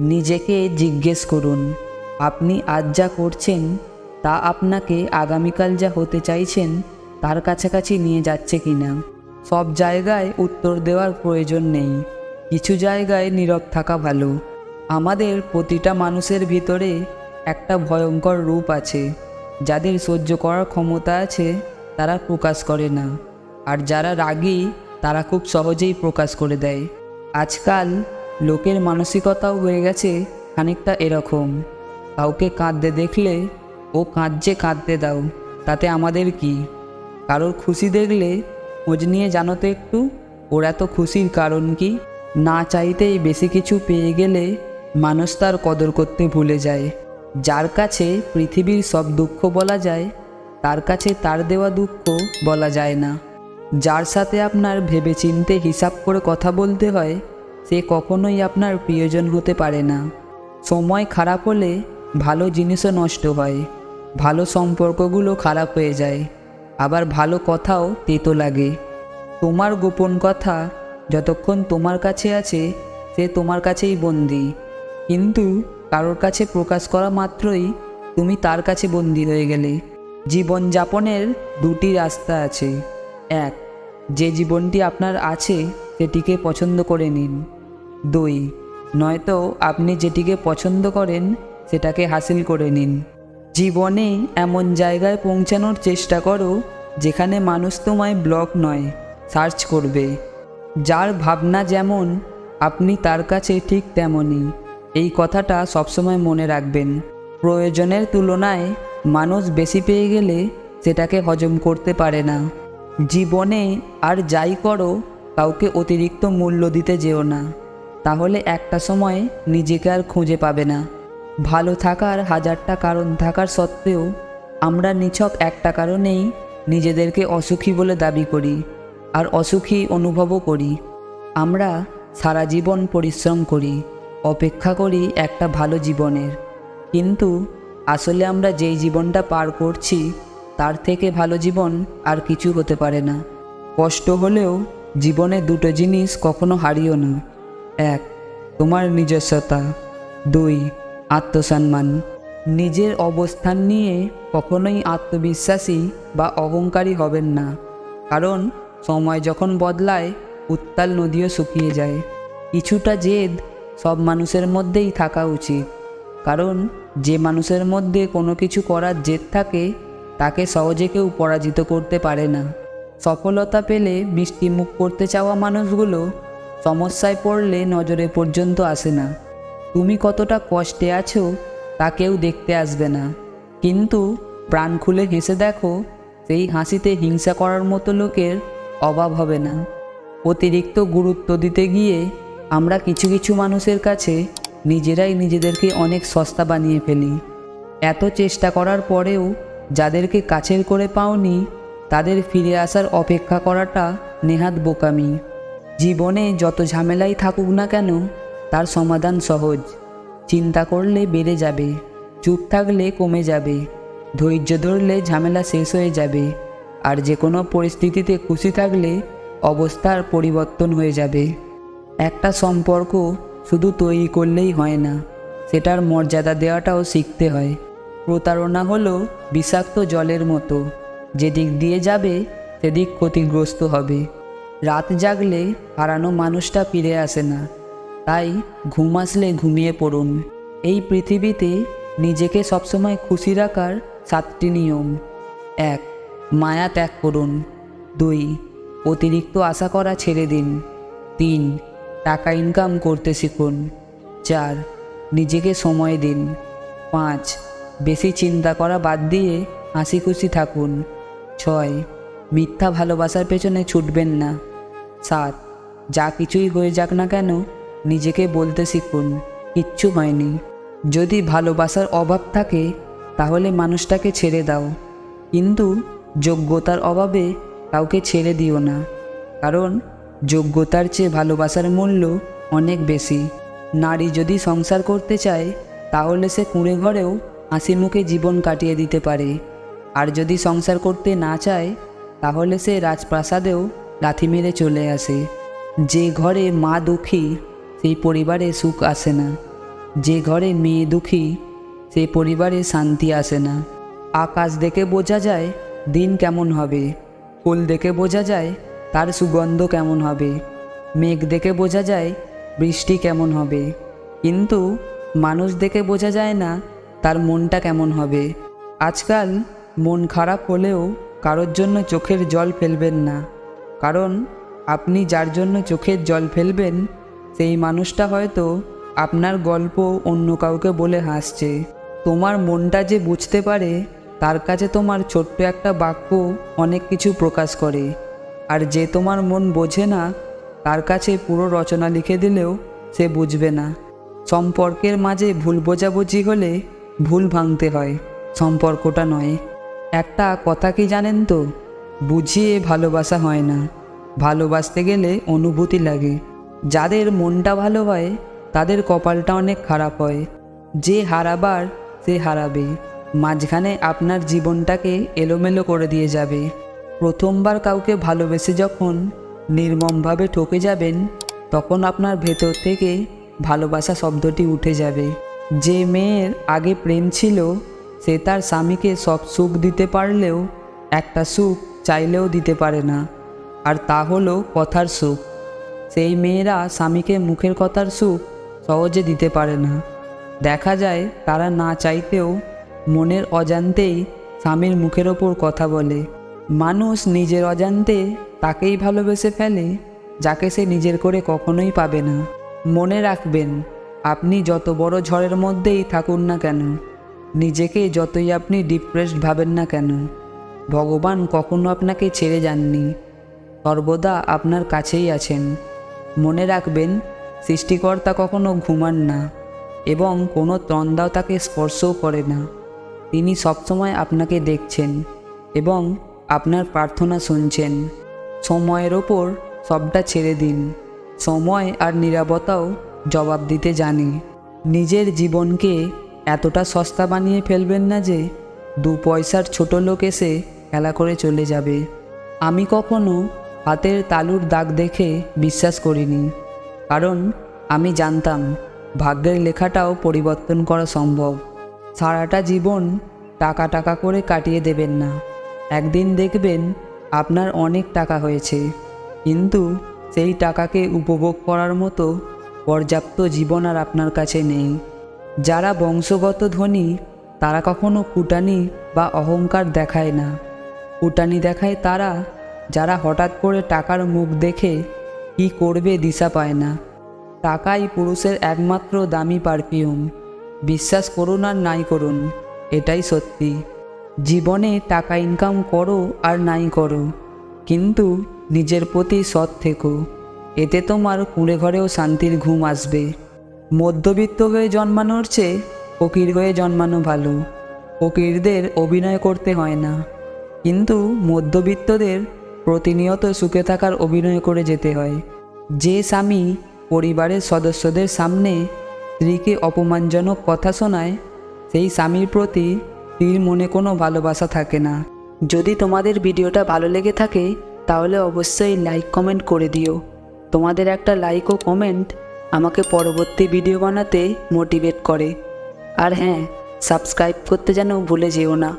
নিজেকে জিজ্ঞেস করুন, আপনি আজ যা করছেন, তা আপনাকে আগামীকাল যা হতে চাইছেন, তার কাছাকাছি নিয়ে যাচ্ছে কিনা। সব জায়গায় উত্তর দেওয়ার প্রয়োজন নেই। কিছু জায়গায় নীরব থাকা ভালো। আমাদের প্রতিটা মানুষের ভিতরে একটা ভয়ঙ্কর রূপ আছে। যাদের সহ্য করার ক্ষমতা আছে, তারা প্রকাশ করে না। আর যারা রাগী, তারা খুব সহজেই প্রকাশ করে দেয়। আজকাল লোকের মানসিকতাও হয়ে গেছে খানিকটা এরকম। কাউকে কাঁদতে দেখলে, ও কাঁদছে, কাঁদতে দাও, তাতে আমাদের কি? কারোর খুশি দেখলে খোঁজ নিয়ে জানো তো একটু, ওর এত খুশির কারণ কি? না চাইতেই বেশি কিছু পেয়ে গেলে মানুষ তার কদর করতে ভুলে যায়। যার কাছে পৃথিবীর সব দুঃখ বলা যায়, তার কাছে তার দেওয়া দুঃখ বলা যায় না। যার সাথে আপনার ভেবেচিন্তে হিসাব করে কথা বলতে হয় সে কখনোই আপনার প্রিয়জন হতে পারে না। সময় খারাপ হলে ভালো জিনিসও নষ্ট হয়, ভালো সম্পর্কগুলো খারাপ হয়ে যায়, আবার ভালো কথাও তেতো লাগে। তোমার গোপন কথা যতক্ষণ তোমার কাছে আছে, সে তোমার কাছেই বন্দি। কিন্তু কারোর কাছে প্রকাশ করা মাত্রই তুমি তার কাছে বন্দি হয়ে গেলে। জীবনযাপনের দুটি রাস্তা আছে। এক, যে জীবনটি আপনার আছে, সেটিকে পছন্দ করে নিন। দুই। নয়তো আপনি যেটিকে পছন্দ করেন, সেটাকে হাসিল করে নিন। জীবনে এমন জায়গায় পৌঁছানোর চেষ্টা করো, যেখানে মানুষ তোমায় ব্লক নয়, সার্চ করবে। যার ভাবনা যেমন, আপনি তার কাছে ঠিক তেমনই। এই কথাটা সবসময় মনে রাখবেন। প্রয়োজনের তুলনায় মানুষ বেশি পেয়ে গেলে সেটাকে হজম করতে পারে না। জীবনে আর যাই করো, কাউকে অতিরিক্ত মূল্য দিতে যেও না। তাহলে একটা সময় নিজেকে আর খুঁজে পাবে না। ভালো থাকার হাজারটা কারণ থাকার সত্ত্বেও আমরা নিছক একটা কারণেই নিজেদেরকে অসুখী বলে দাবি করি আর অসুখী অনুভবও করি। আমরা সারা জীবন পরিশ্রম করি, অপেক্ষা করি একটা ভালো জীবনের। কিন্তু আসলে আমরা যেই জীবনটা পার করছি, তার থেকে ভালো জীবন আর কিছু হতে পারে না। কষ্ট হলেও জীবনে দুটো জিনিস কখনো হারিও না। এক, তোমার নিজস্বতা। দুই, আত্মসম্মান। নিজের অবস্থান নিয়ে কখনোই আত্মবিশ্বাসী বা অহংকারী হবেন না। কারণ সময় যখন বদলায়, উত্তাল নদীও শুকিয়ে যায়। কিছুটা জেদ সব মানুষের মধ্যেই থাকা উচিত। কারণ যে মানুষের মধ্যে কোনো কিছু করার জেদ থাকে, তাকে সহজে কেউ পরাজিত করতে পারে না। সফলতা পেলে মিষ্টি মুখ করতে চাওয়া মানুষগুলো সমস্যায় পড়লে নজরে পর্যন্ত আসে না। তুমি কতটা কষ্টে আছো তা কেউ দেখতে আসবে না। কিন্তু প্রাণ খুলে হেসে দেখো, সেই হাসিতে হিংসা করার মতো লোকের অভাব হবে না। অতিরিক্ত গুরুত্ব দিতে গিয়ে আমরা কিছু কিছু মানুষের কাছে নিজেরাই নিজেদেরকে অনেক সস্তা বানিয়ে ফেলি। এত চেষ্টা করার পরেও যাদেরকে কাছের করে পাওনি, তাদের ফিরে আসার অপেক্ষা করাটা নেহাত বোকামি। জীবনে যত ঝামেলাই থাকুক না কেন, তার সমাধান সহজ। চিন্তা করলে বেড়ে যাবে, চুপ থাকলে কমে যাবে, ধৈর্য ধরলে ঝামেলা শেষ হয়ে যাবে, আর যে কোনো পরিস্থিতিতে খুশি থাকলে অবস্থার পরিবর্তন হয়ে যাবে। একটা সম্পর্ক শুধু তৈরি করলেই হয় না, সেটার মর্যাদা দেওয়াটাও শিখতে হয়। প্রতারণা হলো বিষাক্ত জলের মতো যেদিক দিয়ে যাবে, সেদিক ক্ষতিগ্রস্ত হবে। রাত জাগলে হারানো মানুষটা ফিরে আসে না। তাই ঘুম আসলে ঘুমিয়ে পড়ুন। এই পৃথিবীতে নিজেকে সবসময় খুশি রাখার সাতটি নিয়ম। এক, মায়া ত্যাগ করুন। দুই, অতিরিক্ত আশা করা ছেড়ে দিন। তিন, টাকা ইনকাম করতে শিখুন। চার, নিজেকে সময় দিন। পাঁচ, বেশি চিন্তা করা বাদ দিয়ে হাসি খুশি থাকুন। ছয়, মিথ্যা ভালোবাসার পেছনে ছুটবেন না। সাত যা কিছুই হয়ে যাক না কেন, নিজেকে বলতে শিখুন, কিচ্ছু হয়নি। যদি ভালোবাসার অভাব থাকে, তাহলে মানুষটাকে ছেড়ে দাও। কিন্তু যোগ্যতার অভাবে কাউকে ছেড়ে দিও না, কারণ যোগ্যতার চেয়ে ভালোবাসার মূল্য অনেক বেশি। নারী যদি সংসার করতে চায়, তাহলে সে কুঁড়ে ঘরেও হাসি মুখে জীবন কাটিয়ে দিতে পারে। আর যদি সংসার করতে না চায়, তাহলে সে রাজপ্রাসাদেও লাথি মেরে চলে আসে। যে ঘরে মা দুঃখী, সেই পরিবারে সুখ আসে না। যে ঘরে মেয়ে দুঃখী সে পরিবারে শান্তি আসে না। আকাশ দেখে বোঝা যায়, দিন কেমন হবে। ফুল দেখে বোঝা যায়, তার সুগন্ধ কেমন হবে। মেঘ দেখে বোঝা যায়, বৃষ্টি কেমন হবে। কিন্তু মানুষ দেখে বোঝা যায় না, তার মনটা কেমন হবে। আজকাল মন খারাপ হলেও কারোর জন্য চোখের জল ফেলবেন না। কারণ আপনি যার জন্য চোখের জল ফেলবেন, সেই মানুষটা হয়তো আপনার গল্প অন্য কাউকে বলে হাসছে। তোমার মনটা যে বুঝতে পারে, তার কাছে তোমার ছোট্ট একটা বাক্য অনেক কিছু প্রকাশ করে। আর যে তোমার মন বোঝে না, তার কাছে পুরো রচনা লিখে দিলেও সে বুঝবে না। সম্পর্কের মাঝে ভুল বোঝাবুঝি হলে ভুল ভাঙতে হয়। সম্পর্কটা নয়। একটা কথা কি জানেন তো? বুঝিয়ে ভালোবাসা হয় না। ভালোবাসতে গেলে অনুভূতি লাগে। যাদের মনটা ভালো হয়, তাদের কপালটা অনেক খারাপ হয়। যে হারাবার, সে হারাবে। মাঝখানে আপনার জীবনটাকে এলোমেলো করে দিয়ে যাবে। প্রথমবার কাউকে ভালোবেসে যখন নির্মমভাবে ঠকে যাবেন, তখন আপনার ভেতর থেকে ভালোবাসা শব্দটি উঠে যাবে। যে মেয়ের আগে প্রেম ছিল, সে তার স্বামীকে সব সুখ দিতে পারলেও একটা সুখ চাইলেও দিতে পারে না। আর তা হলো কথার সুখ। সেই মেয়েরা স্বামীকে মুখের কথার সুখ সহজে দিতে পারে না। দেখা যায় তারা না চাইতেও মনের অজান্তেই স্বামীর মুখের ওপর কথা বলে। মানুষ নিজের অজান্তে তাকেই ভালোবেসে ফেলে, যাকে সে নিজের করে কখনোই পাবে না। মনে রাখবেন, আপনি যত বড় ঝড়ের মধ্যেই থাকুন না কেন, নিজেকে যতই আপনি ডিপ্রেসড ভাবেন না কেন। ভগবান কখনো আপনাকে ছেড়ে যাননি। সর্বদা আপনার কাছেই আছেন। মনে রাখবেন, সৃষ্টিকর্তা কখনো ঘুমান না এবং কোনো তন্দাও তাকে স্পর্শও করে না। তিনি সবসময় আপনাকে দেখছেন এবং আপনার প্রার্থনা শুনছেন। সময়ের ওপর সবটা ছেড়ে দিন। সময় আর নিরাপত্তাও জবাব দিতে জানে। নিজের জীবনকে এতটা সস্তা বানিয়ে ফেলবেন না যে দু পয়সার ছোট লোক এসে খেলা করে চলে যাবে। আমি কখনো হাতের তালুর দাগ দেখে বিশ্বাস করিনি, কারণ আমি জানতাম ভাগ্যের লেখাটাও পরিবর্তন করা সম্ভব। সারাটা জীবন টাকা টাকা করে কাটিয়ে দেবেন না। একদিন দেখবেন আপনার অনেক টাকা হয়েছে, কিন্তু সেই টাকাকে উপভোগ করার মতো পর্যাপ্ত জীবন আর আপনার কাছে নেই। যারা বংশগত ধনী তারা কখনো কুটানি বা অহংকার দেখায় না। কুটানি দেখায় তারা, যারা হঠাৎ করে টাকার মুখ দেখে কি করবে দিশা পায় না। টাকাই পুরুষের একমাত্র দামি পারফিউম। বিশ্বাস করুন আর নাই করুন, এটাই সত্যি। জীবনে টাকা ইনকাম করো আর নাই করো, কিন্তু নিজের প্রতি সৎ থেকো। এতে তোমার কুঁড়ে ঘরেও শান্তির ঘুম আসবে। মধ্যবিত্ত হয়ে জন্মানোর চেয়ে ফকির হয়ে জন্মানো ভালো। ফকিরদের অভিনয় করতে হয় না। কিন্তু মধ্যবিত্তদের প্রতিনিয়ত সুখে থাকার অভিনয় করে যেতে হয়। যে স্বামী পরিবারের সদস্যদের সামনে স্ত্রীকে অপমানজনক কথা শোনায়, সেই স্বামীর প্রতি স্ত্রীর মনে কোনো ভালোবাসা থাকে না। যদি তোমাদের ভিডিওটা ভালো লেগে থাকে, তাহলে অবশ্যই লাইক, কমেন্ট করে দিও। তোমাদের একটা লাইক ও কমেন্ট আমাকে পরবর্তী ভিডিও বানাতে মোটিভেট করে। আর হ্যাঁ সাবস্ক্রাইব করতে যেন ভুলে যেও না।